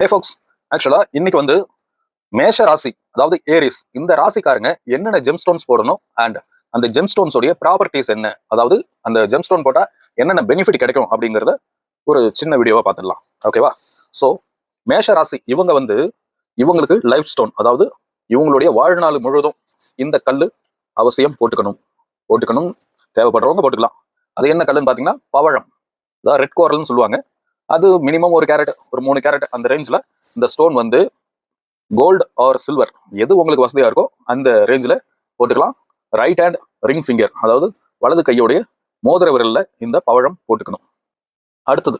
ஹே ஃபோக்ஸ் ஆக்சுவலாக இன்னைக்கு வந்து மேஷ ராசி அதாவது ஏரிஸ் இந்த ராசிக்காரங்க என்னென்ன ஜெம் ஸ்டோன்ஸ் போடணும் அண்ட் அந்த ஜெம் ஸ்டோன்ஸோடைய ப்ராப்பர்ட்டிஸ் என்ன? அதாவது அந்த ஜெம் ஸ்டோன் போட்டால் என்னென்ன பெனிஃபிட் கிடைக்கும் அப்படிங்கிறத ஒரு சின்ன வீடியோவாக பார்த்துடலாம். ஓகேவா ஸோ மேஷ ராசி இவங்க வந்து இவங்களுக்கு லைஃப் ஸ்டோன் அதாவது இவங்களுடைய வாழ்நாள் முழுவதும் இந்த கல் அவசியம் போட்டுக்கணும். போட்டுக்கணும் தேவைப்படுறவங்க போட்டுக்கலாம். அது என்ன கல்லுன்னு பார்த்தீங்கன்னா பவழம். அதாவது ரெட் கோரல்னு சொல்லுவாங்க. அது மினிமம் ஒரு கேரட் ஒரு மூணு கேரட் அந்த ரேஞ்சில் இந்த ஸ்டோன் வந்து கோல்டு ஆர் சில்வர் எது உங்களுக்கு வசதியாக இருக்கோ அந்த ரேஞ்சில் போட்டுக்கலாம். ரைட் ஹேண்ட் ரிங் ஃபிங்கர் அதாவது வலது கையோடைய மோதிர விரலில் இந்த பவழம் போட்டுக்கணும். அடுத்தது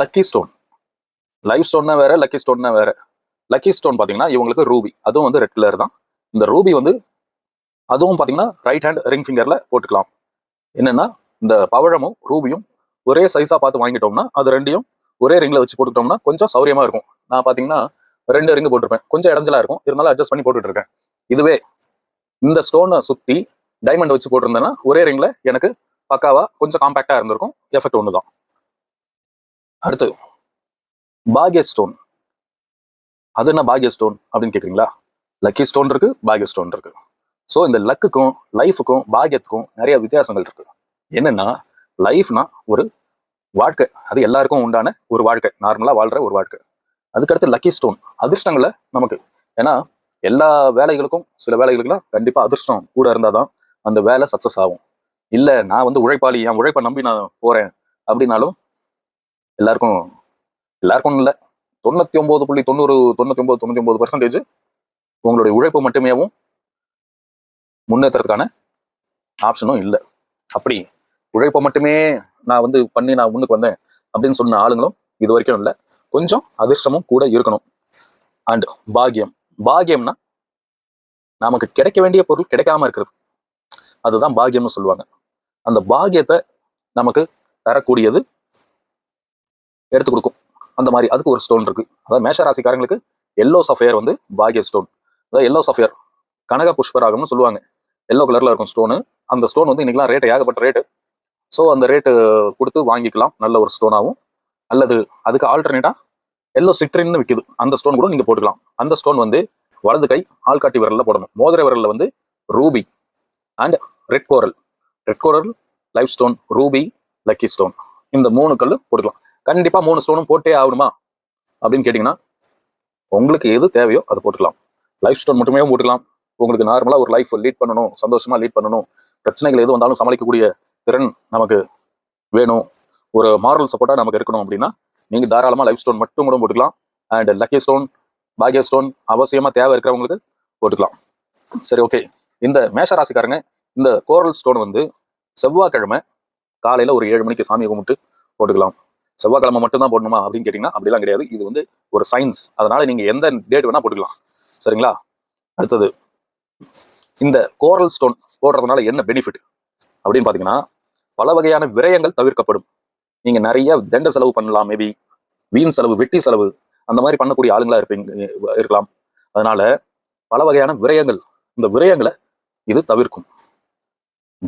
லக்கி ஸ்டோன் லைஃப் ஸ்டோன்னா வேற லக்கி ஸ்டோன்னா வேற. லக்கி ஸ்டோன் பார்த்தீங்கன்னா இவங்களுக்கு ரூபி அதுவும் வந்து ரெட் கலர் தான். இந்த ரூபி வந்து அதுவும் பார்த்தீங்கன்னா ரைட் ஹேண்ட் ரிங் ஃபிங்கரில் போட்டுக்கலாம். என்னென்னா இந்த பவழமும் ரூபியும் ஒரே சைஸாக பார்த்து வாங்கிட்டோம்னா அது ரெண்டையும் ஒரே ரிங்கில் வச்சு போட்டுக்கிட்டோம்னா கொஞ்சம் சௌரியமா இருக்கும். நான் பார்த்தீங்கன்னா ரெண்டு ரிங்கு போட்டிருப்பேன். கொஞ்சம் இடஞ்சலாக இருக்கும். இருந்தாலும் அட்ஜஸ்ட் பண்ணி போட்டுட்டு இருக்கேன் இதுவே இந்த ஸ்டோனை சுற்றி டைமண்ட் வச்சு போட்டிருந்தேன்னா ஒரே ரிங்கில் எனக்கு பக்காவாக கொஞ்சம் காம்பேக்டாக இருந்திருக்கும். எஃபெக்ட் ஒன்று தான் அடுத்து பாகிய ஸ்டோன் அது என்ன பாகிய ஸ்டோன் அப்படின்னு கேட்குறீங்களா லக்கி ஸ்டோன் இருக்கு பாகிய ஸ்டோன் இருக்கு. ஸோ இந்த லக்குக்கும் லைஃபுக்கும் பாகியத்துக்கும் நிறைய வித்தியாசங்கள் இருக்கு. என்னன்னா லைஃப்னா ஒரு வாழ்க்கை அது எல்லாருக்கும் உண்டான ஒரு வாழ்க்கை நார்மலாக வாழ்ற ஒரு வாழ்க்கை. அதுக்கடுத்து லக்கி ஸ்டோன் அதிர்ஷ்டங்களை நமக்கு. ஏன்னா எல்லா வேலைகளுக்கும் சில வேலைகளுக்குலாம் கண்டிப்பாக அதிர்ஷ்டம் கூட இருந்தால் தான் அந்த வேலை சக்ஸஸ் ஆகும். இல்லை நான் வந்து உழைப்பாளி என் உழைப்பை நம்பி நான் போகிறேன் அப்படின்னாலும் எல்லாருக்கும் எல்லாருக்கும் இல்லை. தொண்ணூற்றி ஒம்பது புள்ளி தொண்ணூறு தொண்ணூற்றி ஒம்பது தொண்ணூற்றி ஒம்பது பர்சன்டேஜ் உங்களுடைய உழைப்பு மட்டுமேவும் முன்னேற்றத்துக்கான ஆப்ஷனும் இல்லை. அப்படி உழைப்பை மட்டுமே நான் வந்து பண்ணி நான் முன்னுக்கு வந்தேன் அப்படின்னு சொன்ன ஆளுங்களும் இது வரைக்கும் இல்லை. கொஞ்சம் அதிர்ஷ்டமும் கூட இருக்கணும். அண்ட் பாகியம். பாகியம்னா நமக்கு கிடைக்க வேண்டிய பொருள் கிடைக்காம இருக்கிறது. அதுதான் பாகியம்னு சொல்லுவாங்க. அந்த பாகியத்தை நமக்கு தரக்கூடியது எடுத்து கொடுக்கும். அந்த மாதிரி அதுக்கு ஒரு ஸ்டோன் இருக்கு. அதாவது மேஷ ராசிக்காரங்களுக்கு எல்லோ சஃபயர் வந்து பாகிய ஸ்டோன் அதாவது எல்லோ சஃபயர் கனக புஷ்பராகம்னு சொல்லுவாங்க. எல்லோ கலர்ல இருக்கும் ஸ்டோனு அந்த ஸ்டோன் வந்து இன்னைக்கெல்லாம் ரேட்டு ஏகப்பட்ட ரேட்டு ஸோ அந்த ரேட்டு கொடுத்து வாங்கிக்கலாம். நல்ல ஒரு ஸ்டோனாகவும் அல்லது அதுக்கு ஆல்டர்னேட்டாக எல்லோ சிட்ரின்னு விற்கிது அந்த ஸ்டோன் கூட நீங்கள் போட்டுக்கலாம். அந்த ஸ்டோன் வந்து வலது கை ஆள்காட்டி விரல்ல போடணும். மோதிர விரலில் வந்து ruby and red coral red coral life stone ruby lucky stone இந்த மூணு கல் போட்டுக்கலாம். கண்டிப்பாக மூணு ஸ்டோனும் போட்டே ஆகணுமா? அப்படின்னு கேட்டிங்கன்னா உங்களுக்கு எது தேவையோ அதை போட்டுக்கலாம். லைஃப் ஸ்டோன் மட்டுமே போட்டுக்கலாம். உங்களுக்கு நார்மலாக ஒரு லைஃப் லீட் பண்ணணும் சந்தோஷமாக லீட் பண்ணணும். பிரச்சனைகள் எது வந்தாலும் சமாளிக்கக்கூடிய திறன் நமக்கு வேணும். ஒரு மாரல் சப்போர்ட்டாக நமக்கு இருக்கணும் அப்படின்னா நீங்கள் தாராளமாக லைஃப் ஸ்டோன் மட்டும் கூட போட்டுக்கலாம். அண்ட் லக்கி ஸ்டோன் பாகிய ஸ்டோன் அவசியமாக தேவை இருக்கிறவங்களுக்கு போட்டுக்கலாம். சரி ஓகே இந்த மேஷராசிக்காரங்க இந்த கோரல் ஸ்டோன் வந்து செவ்வாய்க்கிழமை காலையில் ஒரு ஏழு மணிக்கு சாமி கும்பிட்டு போட்டுக்கலாம். செவ்வாய்க்கிழமை மட்டும்தான் போடணுமா அப்படின்னு கேட்டிங்கன்னா அப்படிலாம் கிடையாது. இது வந்து ஒரு சயின்ஸ் அதனால் நீங்கள் எந்த டேட் வேணால் போட்டுக்கலாம். சரிங்களா? அடுத்தது இந்த கோரல் ஸ்டோன் போடுறதுனால என்ன பெனிஃபிட் அப்படின்னு பார்த்தீங்கன்னா பல வகையான விரயங்கள் தவிர்க்கப்படும். நீங்க நிறைய தண்ட செலவு பண்ணலாம். மேபி வீண் செலவு வெட்டி செலவு அந்த மாதிரி பண்ணக்கூடிய ஆளுங்களா இருப்பீங்க இருக்கலாம். அதனால பல வகையான விரயங்கள் இந்த விரயங்களை இது தவிர்க்கும்.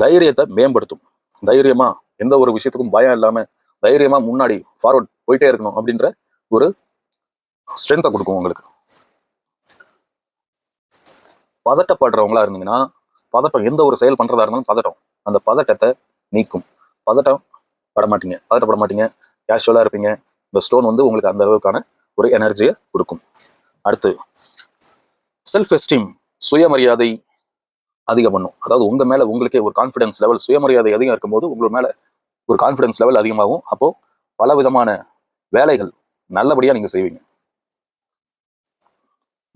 தைரியத்தை மேம்படுத்தும். தைரியமா எந்த ஒரு விஷயத்துக்கும் பயம் இல்லாம தைரியமா முன்னாடி ஃபார்வர்ட் போயிட்டே இருக்கணும் அப்படின்ற ஒரு ஸ்ட்ரென்த்தை கொடுக்கும் உங்களுக்கு. பதட்டப்படுறவங்களா இருந்தீங்கன்னா பதட்டம் எந்த ஒரு செயல் பண்றதா இருந்தாலும் பதட்டம். அந்த பதட்டத்தை நீக்கும். பதட்டம் பட மாட்டீங்க பதட்டப்பட மாட்டீங்க கேஷுவலாக இருப்பீங்க. இந்த ஸ்டோன் வந்து உங்களுக்கு அந்த அளவுக்கான ஒரு எனர்ஜியை கொடுக்கும். அடுத்து செல்ஃப் எஸ்டீம் சுயமரியாதை அதிகம் பண்ணும். அதாவது உங்கள் மேலே உங்களுக்கே ஒரு கான்ஃபிடன்ஸ் லெவல் சுயமரியாதை அதிகம் இருக்கும்போது உங்கள் மேலே ஒரு கான்ஃபிடன்ஸ் லெவல் அதிகமாகும். அப்போ பல விதமான வேலைகள் நல்லபடியாக நீங்கள் செய்வீங்க.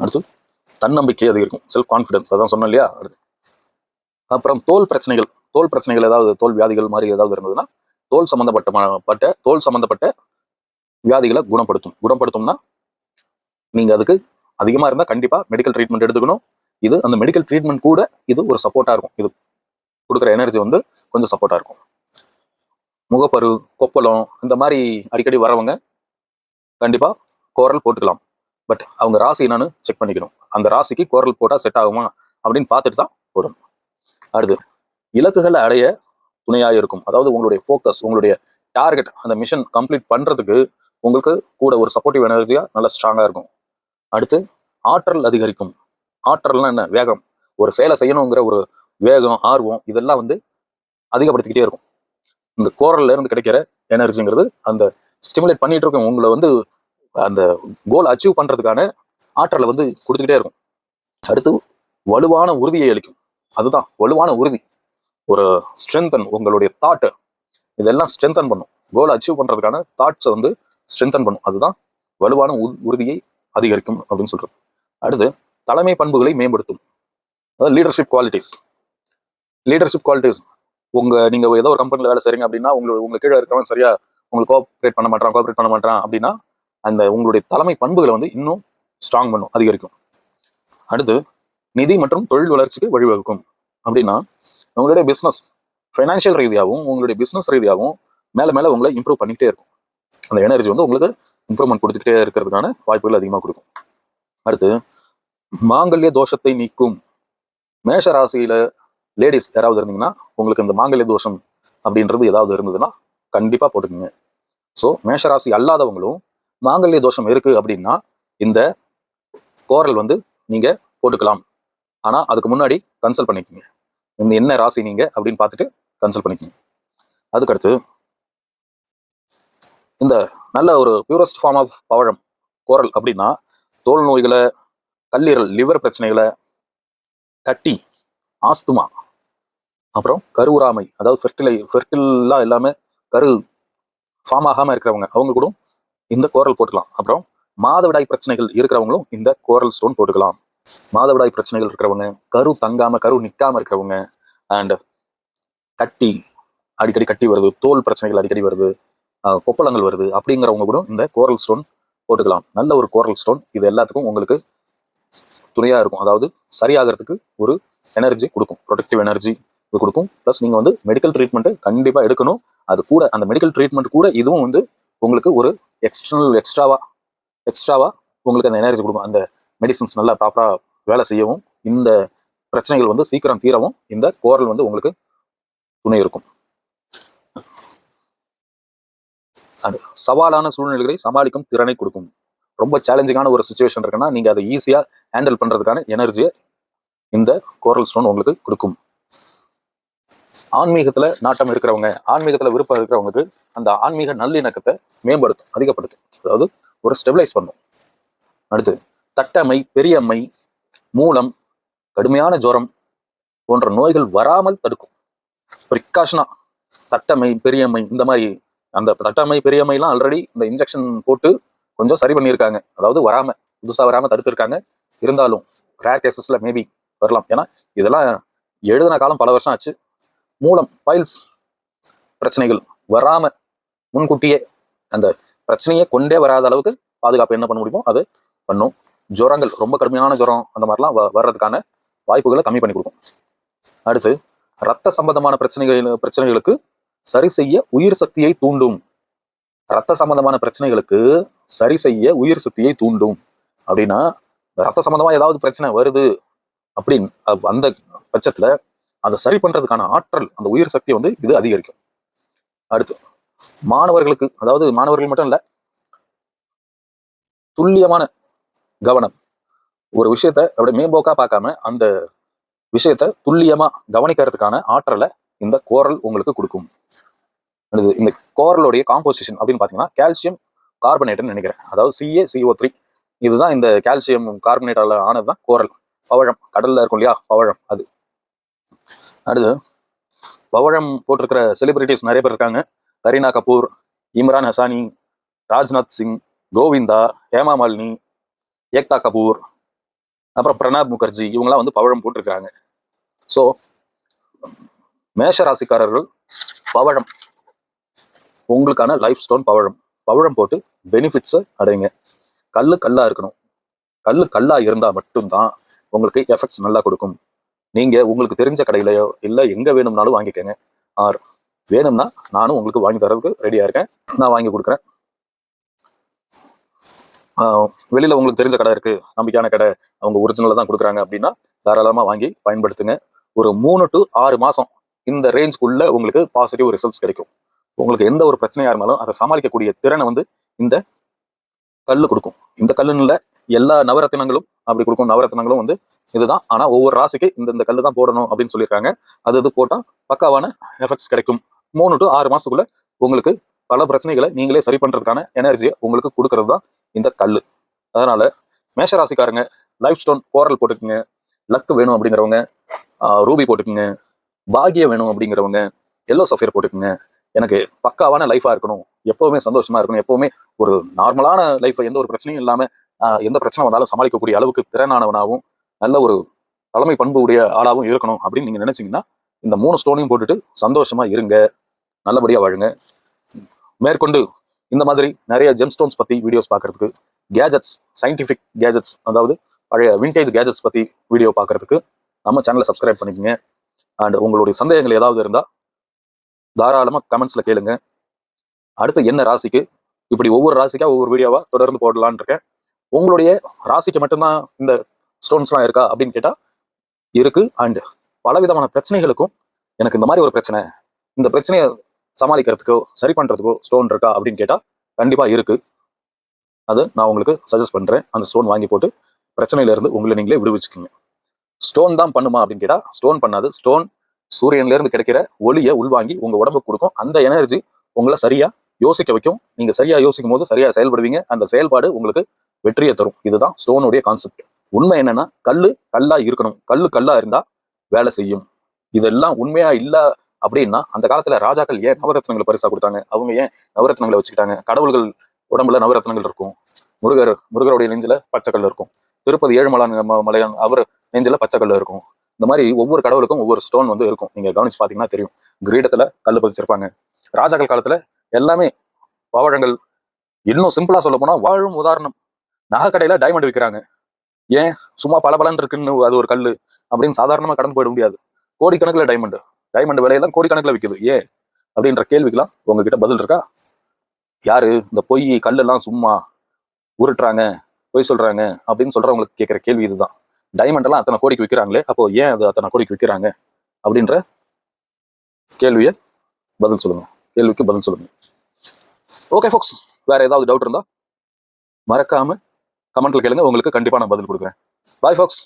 அடுத்து தன்னம்பிக்கை அதிகரிக்கும். செல்ஃப் கான்ஃபிடன்ஸ் அதான் சொன்னோம் இல்லையா? அடுத்து. அப்புறம் தோல் பிரச்சனைகள். தோல் பிரச்சனைகள் ஏதாவது தோல் வியாதிகள் மாதிரி ஏதாவது இருந்ததுன்னா தோல் சம்மந்தப்பட்ட பட்ட தோல் சம்மந்தப்பட்ட வியாதிகளை குணப்படுத்தும். குணப்படுத்தும்னா நீங்கள் அதுக்கு அதிகமாக இருந்தால் கண்டிப்பாக மெடிக்கல் ட்ரீட்மெண்ட் எடுத்துக்கணும். இது அந்த மெடிக்கல் ட்ரீட்மெண்ட் கூட இது ஒரு சப்போர்ட்டாக இருக்கும். இது கொடுக்குற எனர்ஜி வந்து கொஞ்சம் சப்போர்ட்டாக இருக்கும். முகப்பரு கொப்பளம் இந்த மாதிரி அடிக்கடி வரவங்க கண்டிப்பாக கோரல் போட்டுக்கலாம். பட் அவங்க ராசி என்னன்னு செக் பண்ணிக்கணும். அந்த ராசிக்கு கோரல் போட்டால் செட் ஆகுமா அப்படின்னு பார்த்துட்டு தான் போடணும். அடுத்து இலக்குகளை அடைய துணையாக இருக்கும். அதாவது உங்களுடைய ஃபோக்கஸ் உங்களுடைய டார்கெட் அந்த மிஷன் கம்ப்ளீட் பண்ணுறதுக்கு உங்களுக்கு கூட ஒரு சப்போர்ட்டிவ் எனர்ஜியாக நல்லா ஸ்ட்ராங்காக இருக்கும். அடுத்து ஆற்றல் அதிகரிக்கும். ஆற்றல்னால் என்ன? வேகம். ஒரு செயலை செய்யணுங்கிற ஒரு வேகம் ஆர்வம் இதெல்லாம் வந்து அதிகப்படுத்திக்கிட்டே இருக்கும். இந்த கோரல்ல இருந்து கிடைக்கிற எனர்ஜிங்கிறது அந்த ஸ்டிமுலேட் பண்ணிட்டு இருக்கும் உங்களை வந்து அந்த கோல் அச்சீவ் பண்ணுறதுக்கான ஆற்றலை வந்து கொடுத்துக்கிட்டே இருக்கும். அடுத்து வலுவான உறுதியை அளிக்கும். அதுதான் வலுவான உறுதி. ஒரு ஸ்ட்ரென்தன் உங்களுடைய தாட்டு இதெல்லாம் ஸ்ட்ரென்தன் பண்ணும். கோல் அச்சீவ் பண்ணுறதுக்கான தாட்ஸை வந்து ஸ்ட்ரென்தன் பண்ணும். அதுதான் வலுவான உ- உறுதியை அதிகரிக்கும் அப்படின்னு சொல்றது. அடுத்து தலைமை பண்புகளை மேம்படுத்தும். அதாவது லீடர்ஷிப் குவாலிட்டிஸ் லீடர்ஷிப் குவாலிட்டிஸ் உங்கள் நீங்கள் ஏதோ ஒரு கம்பெனியில் வேலை செய்றீங்க அப்படின்னா உங்களுக்கு உங்களுக்கு கீழே இருக்கிறவன் சரியாக உங்களுக்கு கோஆப்ரேட் பண்ண மாட்டான் கோஆப்ரேட் பண்ண மாட்டான் அப்படின்னா அந்த உங்களுடைய தலைமை பண்புகளை வந்து இன்னும் ஸ்ட்ராங் பண்ணும் அதிகரிக்கும். அடுத்து நிதி மற்றும் தொழில் வளர்ச்சிக்கு வழிவகுக்கும். அப்படின்னா உங்களுடைய பிஸ்னஸ் ஃபைனான்ஷியல் ரீதியாகவும் உங்களுடைய பிஸ்னஸ் ரீதியாகவும் மேலே மேலே உங்களை இம்ப்ரூவ் பண்ணிக்கிட்டே இருக்கும். அந்த எனர்ஜி வந்து உங்களுக்கு இம்ப்ரூவ்மெண்ட் கொடுத்துக்கிட்டே இருக்கிறதுக்கான வாய்ப்புகள் அதிகமாக கொடுக்கும். அடுத்து மாங்கல்ய தோஷத்தை நீக்கும். மேஷ ராசியில் லேடிஸ் யாராவது இருந்தீங்கன்னா உங்களுக்கு இந்த மாங்கல்ய தோஷம் அப்படின்றது ஏதாவது இருந்ததுன்னா கண்டிப்பாக போட்டுக்கோங்க. ஸோ மேஷராசி அல்லாதவங்களும் மாங்கல்ய தோஷம் இருக்கு அப்படின்னா இந்த கோரல் வந்து நீங்கள் போட்டுக்கலாம். ஆனால் அதுக்கு முன்னாடி கன்சல்ட் பண்ணிக்கோங்க. இந்த என்ன ராசி நீங்க அப்படின்னு பார்த்துட்டு கன்சல்ட் பண்ணிக்கோங்க. அதுக்கடுத்து இந்த நல்ல ஒரு பியூரஸ்ட் ஃபார்ம் ஆஃப் பவழம் கோரல் அப்படின்னா தோல் நோய்களை கல்லீரல் லிவர் பிரச்சனைகளை கட்டி ஆஸ்துமா அப்புறம் கருவுறாமை அதாவது ஃபெர்டிலை ஃபெர்டிலா எல்லாமே கரு ஃபார்ம் ஆகாமல் இருக்கிறவங்க அவங்க கூட இந்த கோரல் போட்டுக்கலாம். அப்புறம் மாதவிடாய் பிரச்சனைகள் இருக்கிறவங்களும் இந்த கோரல் ஸ்டோன் போட்டுக்கலாம். மாதவிடாய் பிரச்சனைகள் இருக்கிறவங்க கரு தங்காம கரு நிற்காம இருக்கிறவங்க அண்ட் கட்டி அடிக்கடி கட்டி வருது தோல் பிரச்சனைகள் அடிக்கடி வருது கொப்பளங்கள் வருது அப்படிங்கிறவங்க கூட இந்த கோரல் ஸ்டோன் போட்டுக்கலாம். நல்ல ஒரு கோரல் ஸ்டோன் இது எல்லாத்துக்கும் உங்களுக்கு துணையாக இருக்கும். அதாவது சரியாகிறதுக்கு ஒரு எனர்ஜி கொடுக்கும். ப்ரொடக்டிவ் எனர்ஜி இது கொடுக்கும். ப்ளஸ் நீங்கள் வந்து மெடிக்கல் ட்ரீட்மெண்ட்டு கண்டிப்பாக எடுக்கணும். அது கூட அந்த மெடிக்கல் ட்ரீட்மெண்ட் கூட இதுவும் வந்து உங்களுக்கு ஒரு எக்ஸ்டர்னல் எக்ஸ்ட்ராவா எக்ஸ்ட்ராவா உங்களுக்கு அந்த எனர்ஜி கொடுக்கும். அந்த மெடிசன்ஸ் நல்லா ப்ராப்பராக வேலை செய்யவும் இந்த பிரச்சனைகள் வந்து சீக்கிரம் தீரவும் இந்த கோரல் வந்து உங்களுக்கு துணை இருக்கும். அது சவாலான சூழ்நிலைகளை சமாளிக்கும் திறனை கொடுக்கும். ரொம்ப சேலஞ்சிங்கான ஒரு சுச்சுவேஷன் இருக்குன்னா நீங்கள் அதை ஈஸியாக ஹேண்டில் பண்ணுறதுக்கான எனர்ஜியை இந்த கோரல் ஸ்டோன் உங்களுக்கு கொடுக்கும். ஆன்மீகத்தில் நாட்டம் இருக்கிறவங்க ஆன்மீகத்தில் விருப்பம் இருக்கிறவங்களுக்கு அந்த ஆன்மீக நல்லிணக்கத்தை மேம்படுத்தும் அதிகப்படுத்தும். அதாவது ஒரு ஸ்டெபிலைஸ் பண்ணும். அடுத்து தட்டமை பெரியம்மை மூலம் கடுமையான ஜுரம் போன்ற நோய்கள் வராமல் தடுக்கும். ப்ரிகாஷனா தட்டமை பெரியம்மை இந்த மாதிரி அந்த தட்டமை பெரியம்மைலாம் ஆல்ரெடி இந்த இன்ஜெக்ஷன் போட்டு கொஞ்சம் சரி பண்ணியிருக்காங்க. அதாவது வராம புதுசாக வராமல் தடுத்திருக்காங்க. இருந்தாலும் ரேர் கேசஸில் மேபி வரலாம். ஏன்னா இதெல்லாம் எழுதின காலம் பல வருஷம் ஆச்சு. மூலம் பைல்ஸ் பிரச்சனைகள் வராமல் முன்கூட்டியே அந்த பிரச்சனையை கொண்டே வராத அளவுக்கு பாதுகாப்பு என்ன பண்ண முடியுமோ அது பண்ணும். ஜுரங்கள் ரொம்ப கடுமையான ஜுரம் அந்த மாதிரிலாம் வ- வர்றதுக்கான வாய்ப்புகளை கம்மி பண்ணி கொடுக்கும். அடுத்து ரத்த சம்பந்தமான பிரச்சனைகள் பிரச்சனைகளுக்கு சரி செய்ய உயிர் சக்தியை தூண்டும். ரத்த சம்பந்தமான பிரச்சனைகளுக்கு சரி செய்ய உயிர் சக்தியை தூண்டும். அப்படின்னா ரத்த சம்பந்தமா ஏதாவது பிரச்சனை வருது அப்படின்னு அந்த பட்சத்துல அதை சரி பண்றதுக்கான ஆற்றல் அந்த உயிர் சக்தி வந்து இது அதிகரிக்கும். அடுத்து மாணவர்களுக்கு அதாவது மாணவர்கள் மட்டும் இல்லை துல்லியமான கவனம். ஒரு விஷயத்த அப்படியே மேம்போக்கா பார்க்காம அந்த விஷயத்த துல்லியமா கவனிக்கிறதுக்கான ஆற்றலை இந்த கோரல் உங்களுக்கு கொடுக்கும். இந்த கோரலுடைய காம்போசிஷன் அப்படின்னு பார்த்தீங்கன்னா கால்சியம் கார்பனேட்னு நினைக்கிறேன். அதாவது சிஏ சிஓ த்ரீ இதுதான் இந்த கால்சியம் கார்பனேட்டால ஆனது தான் கோரல். பவழம் கடல்ல இருக்கும் இல்லையா? பவழம் அது. அடுத்து பவழம் போட்டிருக்கிற செலிபிரிட்டிஸ் நிறைய பேர் இருக்காங்க. கரீனா கபூர் இம்ரான் ஹசானி ராஜ்நாத் சிங் கோவிந்தா ஹேமா மாலினி ஏக்தா கபூர் அப்புறம் பிரணாப் முகர்ஜி இவங்கெல்லாம் வந்து பவழம் போட்டிருக்காங்க ஸோ மேஷ ராசிக்காரர்கள் பவழம். உங்களுக்கான லைஃப் ஸ்டோன் பவழம். பவழம் போட்டு பெனிஃபிட்ஸை அடையுங்க கல் கல்லா இருக்கணும். கல் கல்லா இருந்தால் மட்டும்தான் உங்களுக்கு எஃபெக்ட்ஸ் நல்லா கொடுக்கும். நீங்கள் உங்களுக்கு தெரிஞ்ச கடையிலையோ இல்லை எங்கே வேணும்னாலும் வாங்கிக்கோங்க. ஆர் வேணும்னா நானும் உங்களுக்கு வாங்கி தரதுக்கு ரெடியாக இருக்கேன். நான் வாங்கி கொடுக்குறேன். வெளியில் உங்களுக்கு தெரிஞ்ச கடை இருக்குது நம்பிக்கையான கடை அவங்க ஒரிஜினலாக தான் கொடுக்குறாங்க அப்படின்னா தாராளமாக வாங்கி பயன்படுத்துங்க. ஒரு மூணு டு ஆறு மாதம் இந்த ரேஞ்சுக்குள்ளே உங்களுக்கு பாசிட்டிவ் ரிசல்ட்ஸ் கிடைக்கும். உங்களுக்கு எந்த ஒரு பிரச்சனையாக இருந்தாலும் அதை சமாளிக்கக்கூடிய திறனை வந்து இந்த கல் கொடுக்கும். இந்த கல்லுன்னு எல்லா நவரத்தினங்களும் அப்படி கொடுக்கும். நவரத்தினங்களும் வந்து இதுதான். ஆனால் ஒவ்வொரு ராசிக்கு இந்த இந்த கல்லு தான் போடணும் அப்படின்னு சொல்லியிருக்காங்க. அது இது போட்டால் பக்காவான எஃபெக்ட்ஸ் கிடைக்கும். மூணு டு ஆறு மாதத்துக்குள்ளே உங்களுக்கு பல பிரச்சனைகளை நீங்களே சரி பண்ணுறதுக்கான எனர்ஜியை உங்களுக்கு கொடுக்கறது தான் இந்த கல் அதனால் மேஷ ராசிக்காரங்க லைஃப் ஸ்டோன் கோரல் போட்டுக்குங்க லக்கு வேணும் அப்படிங்கிறவங்க ரூபி போட்டுக்குங்க பாகியம் வேணும் அப்படிங்கிறவங்க எல்லோ சஃபியர் போட்டுக்குங்க. எனக்கு பக்காவான லைஃபாக இருக்கணும். எப்போவுமே சந்தோஷமாக இருக்கணும். எப்போவுமே ஒரு நார்மலான லைஃப்பை எந்த ஒரு பிரச்சனையும் இல்லாமல் எந்த பிரச்சனை வந்தாலும் சமாளிக்கக்கூடிய அளவுக்கு திறனானவனாகவும் நல்ல ஒரு தலைமை பண்பு உடைய ஆளாகவும் இருக்கணும் அப்படின்னு நீங்கள் நினச்சிங்கன்னா இந்த மூணு ஸ்டோனையும் போட்டுட்டு சந்தோஷமாக இருங்க. நல்லபடியாக வாழுங்க. மேற்கொண்டு இந்த மாதிரி நிறைய ஜெம் ஸ்டோன்ஸ் வீடியோஸ் பார்க்குறதுக்கு கேஜெட்ஸ் சயின்டிஃபிக் கேஜெட்ஸ் அதாவது பழைய விண்டேஜ் கேஜெட்ஸ் பற்றி வீடியோ பார்க்கறதுக்கு நம்ம சேனலை சப்ஸ்கிரைப் பண்ணிக்கங்க. அண்ட் உங்களுடைய சந்தேகங்கள் ஏதாவது இருந்தால் தாராளமாக கமெண்ட்ஸில் கேளுங்க. அடுத்து என்ன ராசிக்கு? இப்படி ஒவ்வொரு ராசிக்காக ஒவ்வொரு வீடியோவாக தொடர்ந்து போடலான்னு இருக்கேன். உங்களுடைய ராசிக்கு மட்டும்தான் இந்த ஸ்டோன்ஸ்லாம் இருக்கா அப்படின்னு கேட்டால் இருக்குது அண்ட் பலவிதமான பிரச்சனைகளுக்கும் எனக்கு இந்த மாதிரி ஒரு பிரச்சனை. இந்த பிரச்சனையை சமாளிக்கிறதுக்கோ சரி பண்ணுறதுக்கோ ஸ்டோன் இருக்கா அப்படின்னு கேட்டால் கண்டிப்பாக இருக்குது அது நான் உங்களுக்கு சஜஸ்ட் பண்ணுறேன் அந்த ஸ்டோன் வாங்கி போட்டு பிரச்சனையில இருந்து உங்களை நீங்களே விடுவிச்சுக்கோங்க. ஸ்டோன் தான் பண்ணுமா அப்படின்னு கேட்டால் ஸ்டோன் பண்ணாது. ஸ்டோன் சூரியன்லேருந்து கிடைக்கிற ஒளியை உள்வாங்கி உங்கள் உடம்புக்கு கொடுக்கும். அந்த எனர்ஜி உங்களை சரியாக யோசிக்க வைக்கும். நீங்கள் சரியாக யோசிக்கும் போது சரியாக செயல்படுவீங்க. அந்த செயல்பாடு உங்களுக்கு வெற்றியை தரும். இதுதான் ஸ்டோனுடைய கான்செப்ட் உண்மை என்னன்னா கல் கல்லா இருக்கணும். கல் கல்லாக இருந்தால் வேலை செய்யும். இதெல்லாம் உண்மையாக இல்லை அப்படின்னா அந்த காலத்துல ராஜாக்கள் ஏன் நவரத்னங்களை பரிசா கொடுத்தாங்க? அவங்க ஏன் நவரத்னங்களை வச்சுக்கிட்டாங்க? கடவுள்கள் உடம்புல நவரத்னங்கள் இருக்கும். முருகர் முருகருடைய நெஞ்சில பச்சைக்கல் இருக்கும். திருப்பதி ஏழுமலான் மலையான் அவர் நெஞ்சில பச்சைக்கல் இருக்கும். இந்த மாதிரி ஒவ்வொரு கடவுளுக்கும் ஒவ்வொரு ஸ்டோன் வந்து இருக்கும். நீங்க கவனிச்சு பாத்தீங்கன்னா தெரியும். கிரீடத்துல கல் பதிச்சிருப்பாங்க. ராஜாக்கள் காலத்துல எல்லாமே பவழங்கள். இன்னும் சிம்பிளா சொல்ல போனா வாழும் உதாரணம். நகைக்கடையில டைமண்ட் விற்கிறாங்க ஏன்? சும்மா பல பலன் இருக்குன்னு அது ஒரு கல் அப்படின்னு சாதாரணமா கடந்து போயிட முடியாது. கோடிக்கணக்கில் டைமண்ட் டைமண்ட் விலையெல்லாம் கோடிக்கணக்கில் விற்குது ஏன் அப்படின்ற கேள்விக்கெல்லாம் உங்ககிட்ட பதில் இருக்கா? யாரு? இந்த பொய் கல்லெல்லாம் சும்மா உருட்டுறாங்க பொய் சொல்றாங்க அப்படின்னு சொல்றவங்களுக்கு கேட்குற கேள்வி இதுதான். டைமண்ட் எல்லாம் அத்தனை கோடிக்கு விற்கிறாங்களே அப்போ ஏன் அது அத்தனை கோடிக்கு விற்கிறாங்க அப்படின்ற கேள்வியை பதில் சொல்லுங்க. கேள்விக்கு பதில் சொல்லுங்க. ஓகே ஃபோக்ஸ் வேற ஏதாவது டவுட் இருந்தா மறக்காம கமெண்ட்ல கேளுங்க. உங்களுக்கு கண்டிப்பா நான் பதில் கொடுக்குறேன். பாய் ஃபோக்ஸ்